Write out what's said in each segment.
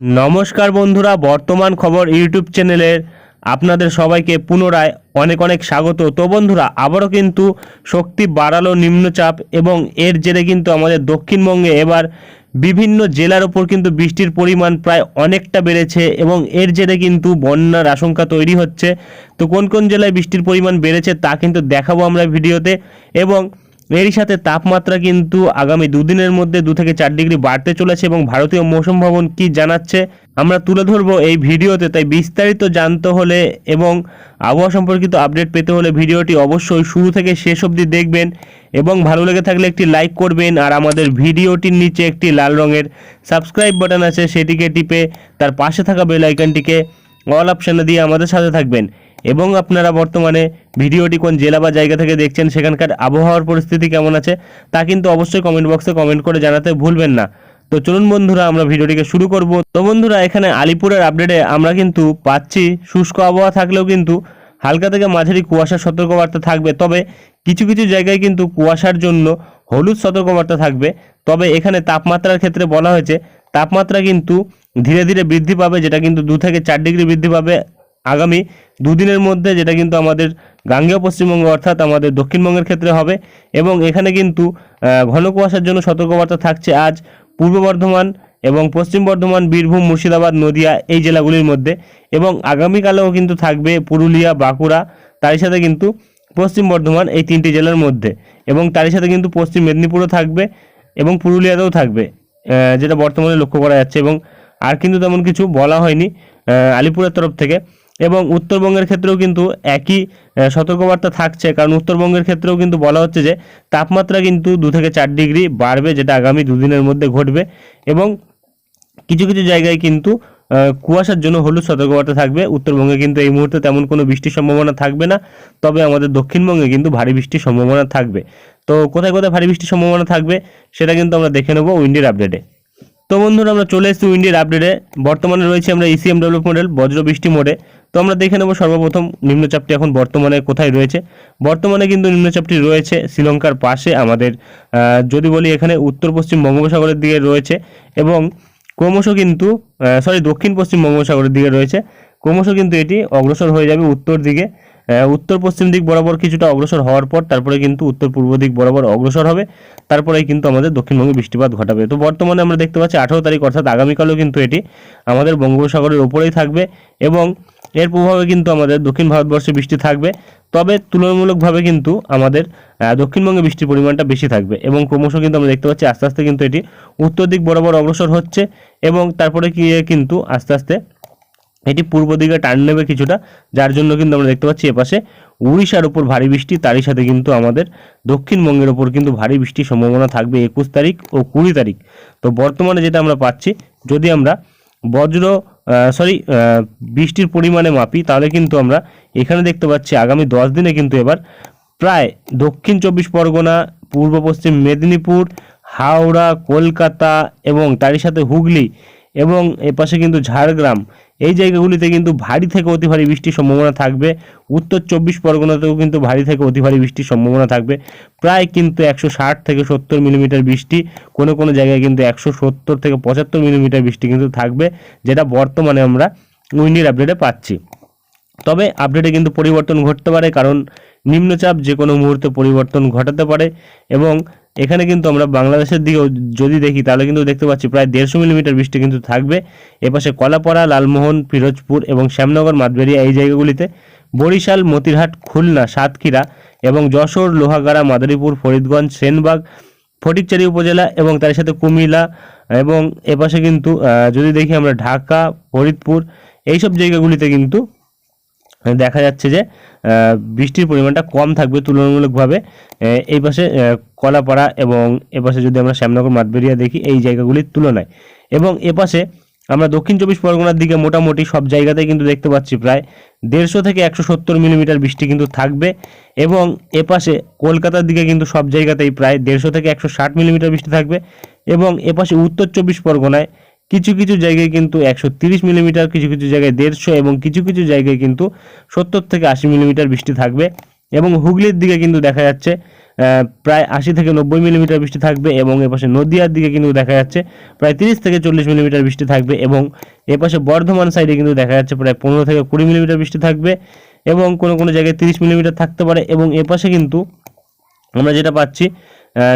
নমস্কার বন্ধুরা, বর্তমান খবর ইউটিউব চ্যানেলের আপনাদের সবাইকে পুনরায় অনেক অনেক স্বাগত। তো বন্ধুরা, আবারও কিন্তু শক্তি বাড়ালো নিম্নচাপ এবং এর জেরে কিন্তু আমাদের দক্ষিণবঙ্গে এবার বিভিন্ন জেলার ওপর কিন্তু বৃষ্টির পরিমাণ প্রায় অনেকটা বেড়েছে এবং এর জেরে কিন্তু বন্যার আশঙ্কা তৈরি হচ্ছে। তো কোন কোন জেলায় বৃষ্টির পরিমাণ বেড়েছে তা কিন্তু দেখাবো আমরা ভিডিওতে এবং এরই সাথে তাপমাত্রা কিন্তু আগামী দুদিনের মধ্যে দু থেকে চার ডিগ্রি বাড়তে চলেছে এবং ভারতীয় মৌসুম ভবন কি জানাচ্ছে আমরা তুলে ধরবো এই ভিডিওতে। তাই বিস্তারিত জানতে হলে এবং আবহাওয়া সম্পর্কিত আপডেট পেতে হলে ভিডিওটি অবশ্যই শুরু থেকে শেষ অবধি দেখবেন এবং ভালো লেগে থাকলে একটি লাইক করবেন আর আমাদের ভিডিওটির নিচে একটি লাল রঙের সাবস্ক্রাইব বাটন আছে, সেটিকে টিপে তার পাশে থাকা বেল আইকনটিকে অল অপশানে দিয়ে আমাদের সাথে থাকবেন। এবং আপনারা বর্তমানে ভিডিওটি কোন জেলা বা জায়গা থেকে দেখছেন, সেখানকার আবহাওয়ার পরিস্থিতি কেমন আছে, তা কিন্তু অবশ্যই কমেন্ট বক্সে কমেন্ট করে জানাতে ভুলবেন না। তো চলুন বন্ধুরা, আমরা ভিডিওটিকে শুরু করব। তো বন্ধুরা, এখানে আলিপুরের আপডেটে আমরা কিন্তু পাচ্ছি, শুষ্ক আবহাওয়া থাকলেও কিন্তু হালকা থেকে মাঝারি কুয়াশার সতর্কবার্তা থাকবে। তবে কিছু কিছু জায়গায় কিন্তু কুয়াশার জন্য হলুদ সতর্কবার্তা থাকবে। তবে এখানে তাপমাত্রার ক্ষেত্রে বলা হয়েছে, তাপমাত্রা কিন্তু ধীরে ধীরে বৃদ্ধি পাবে, যেটা কিন্তু দু থেকে চার ডিগ্রি বৃদ্ধি পাবে। আগামী দুদিনের মধ্যে যেটা কিন্তু আমাদের গাঙ্গেয় পশ্চিমবঙ্গ অর্থাৎ আমাদের দক্ষিণবঙ্গের ক্ষেত্রে হবে এবং এখানে কিন্তু ঘন কুয়াশার জন্য সতর্কবার্তা থাকছে আজ পূর্ব বর্ধমান এবং পশ্চিম বর্ধমান, বীরভূম, মুর্শিদাবাদ, নদিয়া এই জেলাগুলির মধ্যে এবং আগামীকালেও কিন্তু থাকবে পুরুলিয়া, বাঁকুড়া, তারই সাথে কিন্তু পশ্চিম বর্ধমান এই তিনটি জেলার মধ্যে এবং তারই সাথে কিন্তু পশ্চিম মেদিনীপুরও থাকবে এবং পুরুলিয়াতেও থাকবে যেটা বর্তমানে লক্ষ্য করা যাচ্ছে এবং আর কিন্তু তেমন কিছু বলা হয়নি আলিপুরের তরফ থেকে। এবং উত্তরবঙ্গের ক্ষেত্রেও কিন্তু একই সতর্কবার্তা থাকছে। কারণ উত্তরবঙ্গের ক্ষেত্রেও কিন্তু বলা হচ্ছে যে, তাপমাত্রা কিন্তু দু থেকে চার ডিগ্রি বাড়বে, যেটা আগামী দুদিনের মধ্যে ঘটবে। এবং কিছু কিছু জায়গায় কিন্তু কুয়াশার জন্য হলুদ সতর্কবার্তা থাকবে। উত্তরবঙ্গে কিন্তু এই মুহূর্তে তেমন কোনো বৃষ্টির সম্ভাবনা থাকবে না। তবে আমাদের দক্ষিণবঙ্গে কিন্তু ভারী বৃষ্টির সম্ভাবনা থাকবে। তো কোথায় কোথায় ভারী বৃষ্টির সম্ভাবনা থাকবে, সেটা কিন্তু আমরা দেখে নেব উইন্ডির আপডেটে। তো বন্ধুরা, আমরা চলে এসেছি উইন্ডির আপডেটে বর্তমানে রয়েছে আমরা ইসিএম ডেভেলপ মডেল বজ্র বৃষ্টি মোডে তো আমরা দেখে নেব সর্বপ্রথম নিম্নচাপটি এখন বর্তমানে কোথায় রয়েছে। বর্তমানে কিন্তু নিম্নচাপটি রয়েছে শ্রীলঙ্কার পাশে আমাদের যদি বলি এখানে উত্তর পশ্চিম বঙ্গোপসাগরের দিকে রয়েছে এবং ক্রমশ কিন্তু সরি দক্ষিণ পশ্চিম বঙ্গোপসাগরের দিকে রয়েছে। ক্রমশ কিন্তু এটি অগ্রসর হয়ে যাবে উত্তর দিকে। উত্তর পশ্চিম দিক বরাবর কিছুটা অগ্রসর হওয়ার পর তারপরে কিন্তু উত্তর পূর্ব দিক বরাবর অগ্রসর হবে। তারপরেই কিন্তু আমাদের দক্ষিণবঙ্গে বৃষ্টিপাত ঘটাবে। তো বর্তমানে আমরা দেখতে পাচ্ছি আঠারো তারিখ, অর্থাৎ আগামীকালও কিন্তু এটি আমাদের বঙ্গোপসাগরের ওপরেই থাকবে এবং এর প্রভাবে কিন্তু আমাদের দক্ষিণ ভারতবর্ষে বৃষ্টি থাকবে। তবে তুলনামূলকভাবে কিন্তু আমাদের দক্ষিণবঙ্গে বৃষ্টির পরিমাণটা বেশি থাকবে এবং ক্রমশ কিন্তু আমরা দেখতে পাচ্ছি আস্তে আস্তে কিন্তু এটি উত্তর দিক বরাবর অগ্রসর হচ্ছে এবং তারপরে গিয়ে কিন্তু আস্তে আস্তে এটি পূর্ব দিকে টার্ন নেবে কিছুটা, যার জন্য কিন্তু আমরা দেখতে পাচ্ছি এপাশে উড়িষ্যার উপর ভারী বৃষ্টি, তারই সাথে কিন্তু আমাদের দক্ষিণবঙ্গের ওপর কিন্তু ভারী বৃষ্টির সম্ভাবনা থাকবে একুশ তারিখ ও কুড়ি তারিখ। তো বর্তমানে যেটা আমরা পাচ্ছি, যদি আমরা বজ্র সরি বৃষ্টির পরিমাণে মাপি, তাহলে কিন্তু আমরা এখানে দেখতে পাচ্ছি আগামী দশ দিনে কিন্তু এবার প্রায় দক্ষিণ চব্বিশ পরগনা, পূর্ব পশ্চিম মেদিনীপুর, হাওড়া, কলকাতা এবং তারই সাথে হুগলি এবং এপাশে কিন্তু ঝাড়গ্রাম এই জায়গাগুলিতে কিন্তু ভারী থেকে অতি ভারী বৃষ্টির সম্ভাবনা থাকবে। উত্তর চব্বিশ পরগনাতেও কিন্তু ভারী থেকে অতি ভারী বৃষ্টির সম্ভাবনা থাকবে। প্রায় কিন্তু একশো ষাট থেকে সত্তর মিলিমিটার বৃষ্টি, কোনো কোনো জায়গায় কিন্তু একশো সত্তর থেকে পঁচাত্তর মিলিমিটার বৃষ্টি কিন্তু থাকবে, যেটা বর্তমানে আমরা উইন্ডির আপডেটে পাচ্ছি। তবে আপডেটে কিন্তু পরিবর্তন ঘটতে পারে, কারণ নিম্নচাপ যে কোনো মুহূর্তে পরিবর্তন ঘটাতে পারে এবং এখানে কিন্তু আমরা বাংলাদেশের দিকেও যদি দেখি, তাহলে কিন্তু দেখতে পাচ্ছি প্রায় দেড়শো মিলিমিটার বৃষ্টি কিন্তু থাকবে। এপাশে কলাপাড়া, লালমোহন, ফিরোজপুর এবং শ্যামনগর মাদবেরিয়া এই জায়গাগুলিতে। বরিশাল, মতিরহাট, খুলনা, সাতক্ষীরা এবং যশোর, লোহাগাড়া, মাদারীপুর, ফরিদগঞ্জ, সেনবাগ, ফটিকচারি উপজেলা এবং তার সাথে কুমিল্লা এবং এপাশে কিন্তু যদি দেখি আমরা ঢাকা, ফরিদপুর, এইসব জায়গাগুলিতে কিন্তু দেখা যাচ্ছে যে বৃষ্টির পরিমাণটা কম থাকবে তুলনামূলকভাবে। এই পাশে কলাপাড়া এবং এপাশে যদি আমরা শ্যামনগর, মাতবেরিয়া দেখি, এই জায়গাগুলির তুলনায়। এবং এপাশে আমরা দক্ষিণ চব্বিশ পরগনার দিকে মোটামুটি সব জায়গাতেই কিন্তু দেখতে পাচ্ছি প্রায় দেড়শো থেকে একশো সত্তর মিলিমিটার বৃষ্টি কিন্তু থাকবে। এবং এপাশে কলকাতার দিকে কিন্তু সব জায়গাতেই প্রায় দেড়শো থেকে একশো ষাট মিলিমিটার বৃষ্টি থাকবে। এবং এপাশে উত্তর চব্বিশ পরগনায় কিছু কিছু জায়গায় কিন্তু একশো তিরিশ মিলিমিটার, কিছু কিছু জায়গায় দেড়শো এবং কিছু কিছু জায়গায় কিন্তু সত্তর থেকে আশি মিলিমিটার বৃষ্টি থাকবে এবং হুগলির দিকে কিন্তু দেখা যাচ্ছে প্রায় আশি থেকে নব্বই মিলিমিটার বৃষ্টি থাকবে এবং এপাশে নদিয়ার দিকে কিন্তু দেখা যাচ্ছে প্রায় তিরিশ থেকে চল্লিশ মিলিমিটার বৃষ্টি থাকবে এবং এপাশে বর্ধমান সাইডে কিন্তু দেখা যাচ্ছে প্রায় পনেরো থেকে কুড়ি মিলিমিটার বৃষ্টি থাকবে এবং কোনো কোনো জায়গায় তিরিশ মিলিমিটার থাকতে পারে এবং এপাশে কিন্তু আমরা যেটা পাচ্ছি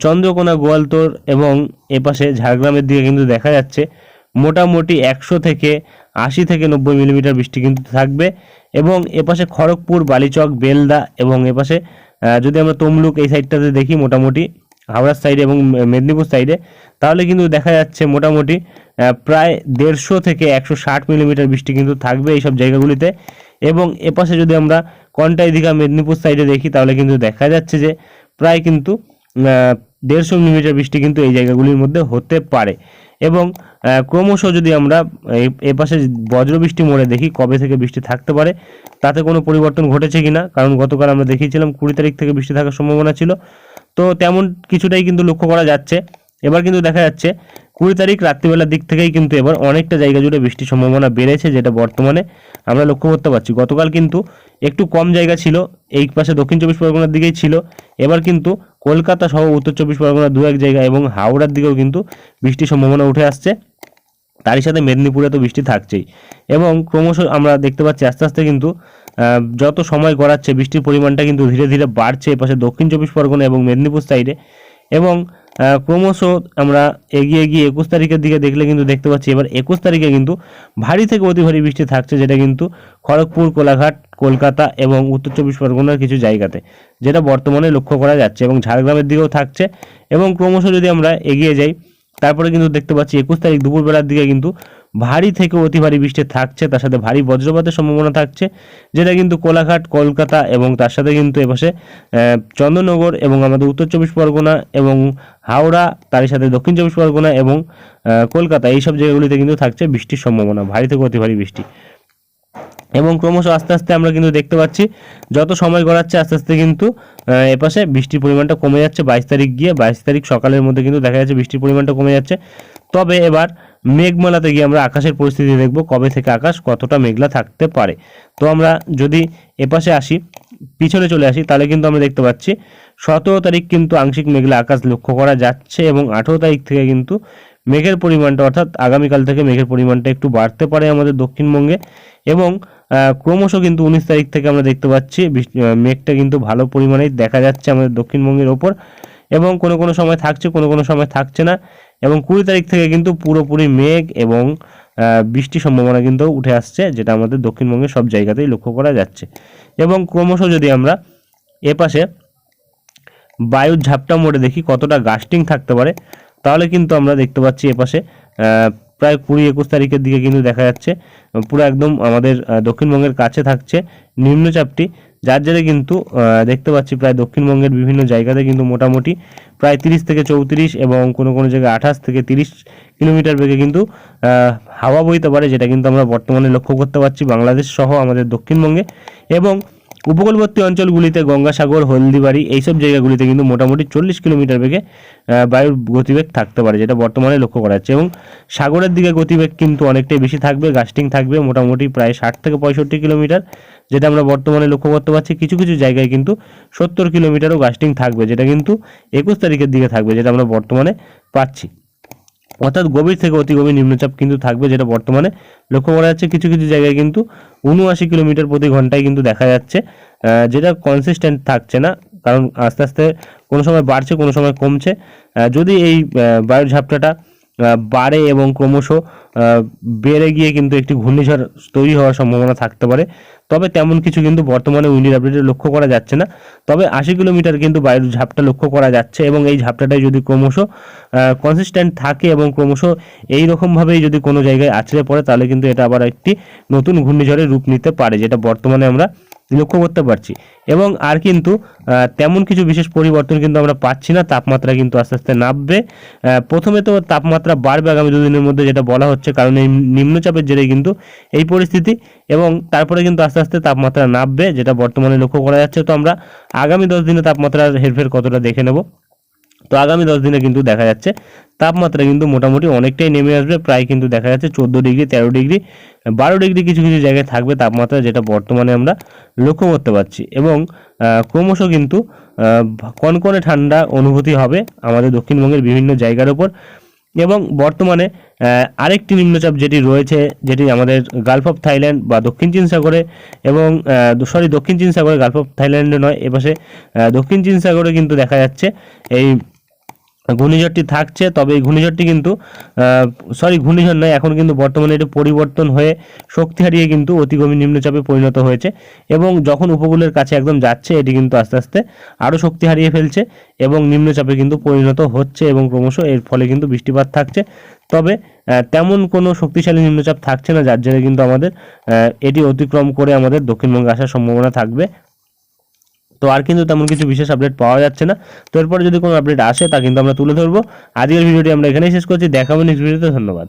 চন্দ্রকোনা, গোয়ালতোর এবং এপাশে ঝাড়গ্রামের দিকে কিন্তু দেখা যাচ্ছে মোটামুটি একশো থেকে আশি থেকে নব্বই মিলিমিটার বৃষ্টি কিন্তু থাকবে এবং এপাশে খড়গপুর, বালিচক, বেলদা এবং এপাশে যদি আমরা তমলুক এই সাইডটাতে দেখি মোটামুটি, হাওড়ার সাইডে এবং মেদিনীপুর সাইডে, তাহলে কিন্তু দেখা যাচ্ছে মোটামুটি প্রায় দেড়শো থেকে একশো ষাট মিলিমিটার বৃষ্টি কিন্তু থাকবে এইসব জায়গাগুলিতে এবং এপাশে যদি আমরা কন্টাই দীঘা মেদিনীপুর সাইডে দেখি, তাহলে কিন্তু দেখা যাচ্ছে যে প্রায় কিন্তু দেড়শো মিলিমিটার বৃষ্টি কিন্তু এই জায়গাগুলির মধ্যে হতে পারে। এবং ক্রমশ যদি আমরা এ এপাশে বজ্রবৃষ্টি মোড়ে দেখি কবে থেকে বৃষ্টি থাকতে পারে, তাতে কোনো পরিবর্তন ঘটেছে কিনা কারণ গতকাল আমরা দেখিয়েছিলাম কুড়ি তারিখ থেকে বৃষ্টি থাকার সম্ভাবনা ছিল। তো তেমন কিছুটাই কিন্তু লক্ষ্য করা যাচ্ছে। এবার কিন্তু দেখা যাচ্ছে, কুড়ি তারিখ রাত্রিবেলার দিক থেকেই কিন্তু এবার অনেকটা জায়গা জুড়ে বৃষ্টির সম্ভাবনা বেড়েছে যেটা বর্তমানে। আমরা লক্ষ্য করতে পারছি। গতকাল কিন্তু একটু কম জায়গা ছিল, এই পাশে দক্ষিণ চব্বিশ পরগনার দিকেই ছিল। এবার কিন্তু কলকাতা সহ উত্তর চব্বিশ পরগনার দু এক জায়গা এবং হাওড়ার দিকেও কিন্তু বৃষ্টির সম্ভাবনা উঠে আসছে। তারই সাথে মেদিনীপুরে তো বৃষ্টি থাকছেই। এবং ক্রমশ আমরা দেখতে পাচ্ছি আস্তে আস্তে কিন্তু যত সময় গড়াচ্ছে, বৃষ্টির পরিমাণটা কিন্তু ধীরে ধীরে বাড়ছে এপাশে দক্ষিণ চব্বিশ পরগনা এবং মেদিনীপুর সাইডে এবং ক্রমশ আমরা এগিয়ে গিয়ে একুশ তারিখের দিকে দেখলে কিন্তু দেখতে পাচ্ছি, এবার একুশ তারিখে কিন্তু ভারী থেকে অতি ভারী বৃষ্টি থাকছে, যেটা কিন্তু খড়গপুর, কোলাঘাট, কলকাতা এবং উত্তর চব্বিশ পরগনার কিছু জায়গাতে, যেটা বর্তমানে লক্ষ্য করা যাচ্ছে এবং ঝাড়গ্রামের দিকেও থাকছে এবং ক্রমশ যদি আমরা এগিয়ে যাই, তারপরে কিন্তু দেখতে পাচ্ছি একুশ তারিখ দুপুরবেলার দিকে কিন্তু ভারী থেকে অতি ভারী বৃষ্টি থাকছে, তার সাথে ভারী বজ্রপাতের সম্ভাবনা থাকছে, যেটা কিন্তু কোলাঘাট, কলকাতা এবং তার সাথে কিন্তু এপাশে চন্দননগর এবং আমাদের উত্তর চব্বিশ পরগনা এবং হাওড়া, তারই সাথে দক্ষিণ চব্বিশ পরগনা এবং কলকাতা, এইসব জায়গাগুলিতে কিন্তু থাকছে বৃষ্টির সম্ভাবনা, ভারী থেকে অতি ভারী বৃষ্টি। এবং ক্রমশ আস্তে আস্তে আমরা কিন্তু দেখতে পাচ্ছি, যত সময় গড়াচ্ছে আস্তে আস্তে কিন্তু এপাশে বৃষ্টির পরিমাণটা কমে যাচ্ছে, বাইশ তারিখ গিয়ে বাইশ তারিখ সকালের মধ্যে কিন্তু দেখা যাচ্ছে বৃষ্টির পরিমাণটা কমে যাচ্ছে। তবে এবার মেঘমালাতে গিয়ে আমরা আকাশের পরিস্থিতি দেখব, কবে থেকে আকাশ কতটা মেঘলা থাকতে পারে। তো আমরা যদি এপাশে আসি, পিছনে চলে আসি, তাহলে কিন্তু আমরা দেখতে পাচ্ছি সতেরো তারিখ কিন্তু আংশিক মেঘলা আকাশ লক্ষ্য করা যাচ্ছে এবং আঠেরো তারিখ থেকে কিন্তু মেঘের পরিমাণটা, অর্থাৎ আগামীকাল থেকে মেঘের পরিমাণটা একটু বাড়তে পারে আমাদের দক্ষিণবঙ্গে। এবং ক্রমশ কিন্তু উনিশ তারিখ থেকে আমরা দেখতে পাচ্ছি মেঘটা কিন্তু ভালো পরিমাণেই দেখা যাচ্ছে আমাদের দক্ষিণবঙ্গের ওপর। এবং কোনো কোনো সময় থাকছে, কোনো কোনো সময় থাকছে না। এবং কুড়ি তারিখ থেকে কিন্তু পুরোপুরি মেঘ এবং আহ, বৃষ্টির সম্ভাবনা কিন্তু উঠে আসছে যেটা আমাদের দক্ষিণবঙ্গের সব জায়গাতেই লক্ষ্য করা যাচ্ছে। এবং ক্রমশ যদি আমরা এপাশে বায়ুর ঝাপটা মোড়ে দেখি কতটা গাস্টিং থাকতে পারে তাহলে কিন্তু আমরা দেখতে পাচ্ছি এপাশে প্রায় কুড়ি একুশ তারিখের দিকে কিন্তু দেখা যাচ্ছে পুরো একদম আমাদের দক্ষিণবঙ্গের কাছে থাকছে। নিম্নচাপটি যার জেরে কিন্তু দেখতে পাচ্ছি প্রায় দক্ষিণবঙ্গের বিভিন্ন জায়গাতে কিন্তু মোটামুটি প্রায় তিরিশ থেকে চৌত্রিশ এবং কোনো কোনো জায়গায় আঠাশ থেকে তিরিশ কিলোমিটার বেগে কিন্তু হাওয়া বইতে পারে, যেটা কিন্তু আমরা বর্তমানে লক্ষ্য করতে পারছি বাংলাদেশ সহ আমাদের দক্ষিণবঙ্গে। এবং উপকূলবর্তী অঞ্চলগুলিতে গঙ্গাসাগর, হলদিবাড়ি এইসব জায়গাগুলিতে কিন্তু মোটামুটি চল্লিশ কিলোমিটার বেগে বায়ুর গতিবেগ থাকতে পারে, যেটা বর্তমানে লক্ষ্য করা যাচ্ছে। এবং সাগরের দিকে গতিবেগ কিন্তু অনেকটাই বেশি থাকবে, গাস্টিং থাকবে মোটামুটি প্রায় ষাট থেকে পঁয়ষট্টি কিলোমিটার। যেটা আমরা বর্তমানে লক্ষ্য করতে পারছি, কিছু কিছু জায়গায় কিন্তু সত্তর কিলোমিটারও গাস্টিং থাকবে, যেটা কিন্তু একুশ তারিখের দিকে থাকবে, যেটা আমরা বর্তমানে পাচ্ছি। অর্থাৎ গভীর থেকে অতি গভীর নিম্নচাপ কিন্তু থাকবে, যেটা বর্তমানে লক্ষ্য করা যাচ্ছে। কিছু কিছু জায়গায় কিন্তু উনআশি কিলোমিটার প্রতি ঘন্টায় কিন্তু দেখা যাচ্ছে যেটা কনসিস্টেন্ট থাকছে না, কারণ আস্তে আস্তে কোনো সময় বাড়ছে, কোনো সময় কমছে। যদি এই বায়ুর ঝাপটাটা বাড়ে এবং ক্রমশ বেড়ে গিয়ে কিন্তু একটি ঘূর্ণিঝড় তৈরি হওয়ার সম্ভাবনা থাকতে পারে। তবে তেমন কিছু কিন্তু বর্তমানে উইন্ডির আপডেটে লক্ষ্য করা যাচ্ছে না। তবে আশি কিলোমিটার কিন্তু বায়ুর ঝাপটা লক্ষ্য করা যাচ্ছে এবং এই ঝাপটাটাই যদি ক্রমশ কনসিস্ট্যান্ট থাকে এবং ক্রমশ এই রকমভাবেই যদি কোনো জায়গায় আছড়ে পড়ে, তাহলে কিন্তু এটা আবার একটি নতুন ঘূর্ণিঝড়ের রূপ নিতে পারে, যেটা বর্তমানে আমরা লক্ষ্য করতে পারছি। এবং আর কিন্তু তেমন কিছু বিশেষ পরিবর্তন কিন্তু আমরা পাচ্ছি না। তাপমাত্রা কিন্তু আস্তে আস্তে নামবে। প্রথমে তো তাপমাত্রা বাড়বে আগামী দুদিনের মধ্যে যেটা বলা হচ্ছে, কারণ এই নিম্নচাপের জেরে কিন্তু এই পরিস্থিতি। এবং তারপরে কিন্তু আস্তে আস্তে তাপমাত্রা নামবে, যেটা বর্তমানে লক্ষ্য করা যাচ্ছে। তো আমরা আগামী দশ দিনে তাপমাত্রার হেরফের কতটা দেখে নেব? তো আগামী দশ দিনে কিন্তু দেখা যাচ্ছে তাপমাত্রা কিন্তু মোটামুটি অনেকটাই নেমে আসবে, প্রায় কিন্তু দেখা যাচ্ছে চোদ্দ ডিগ্রি, তেরো ডিগ্রি, বারো ডিগ্রি কিছু কিছু জায়গায় থাকবে তাপমাত্রা যেটা বর্তমানে আমরা লক্ষ্য করতে পারছি এবং ক্রমশ কিন্তু কনকনে ঠান্ডা অনুভূতি হবে আমাদের দক্ষিণবঙ্গের বিভিন্ন জায়গার উপর। এবং বর্তমানে আরেকটি নিম্নচাপ যেটি রয়েছে, যেটি আমাদের গালফ অফ থাইল্যান্ড বা দক্ষিণ চীন সাগরে এবং সরি দক্ষিণ চীন সাগরে গালফ অফ থাইল্যান্ডে নয়, এপাশে দক্ষিণ চীন সাগরে কিন্তু দেখা যাচ্ছে এই ঘূর্ণিঝড়টি থাকছে, তবে এই ঘূর্ণিঝড়টি কিন্তু সরি ঘূর্ণিঝড় নয়, এখন কিন্তু বর্তমানে এটি পরিবর্তন হয়ে শক্তি হারিয়ে কিন্তু অতিগমী নিম্নচাপে পরিণত হয়েছে এবং যখন উপকূলের কাছে একদম যাচ্ছে, এটি কিন্তু আস্তে আস্তে আরও শক্তি হারিয়ে ফেলছে এবং নিম্নচাপে কিন্তু পরিণত হচ্ছে এবং ক্রমশ এর ফলে কিন্তু বৃষ্টিপাত থাকছে। তবে তেমন কোনো শক্তিশালী নিম্নচাপ থাকছে না, যার জন্য কিন্তু আমাদের এটি অতিক্রম করে আমাদের দক্ষিণবঙ্গে আসার সম্ভাবনা থাকবে। তো আর কিন্তু তেমন কিছু বিশেষ আপডেট পাওয়া যাচ্ছে না। তো এরপরে যদি কোনো আপডেট আসে, তা কিন্তু আমরা তুলে ধরবো। আজকের ভিডিওটি আমরা এখানেই শেষ করছি। দেখাবো নেক্সট ভিডিওতে ধন্যবাদ।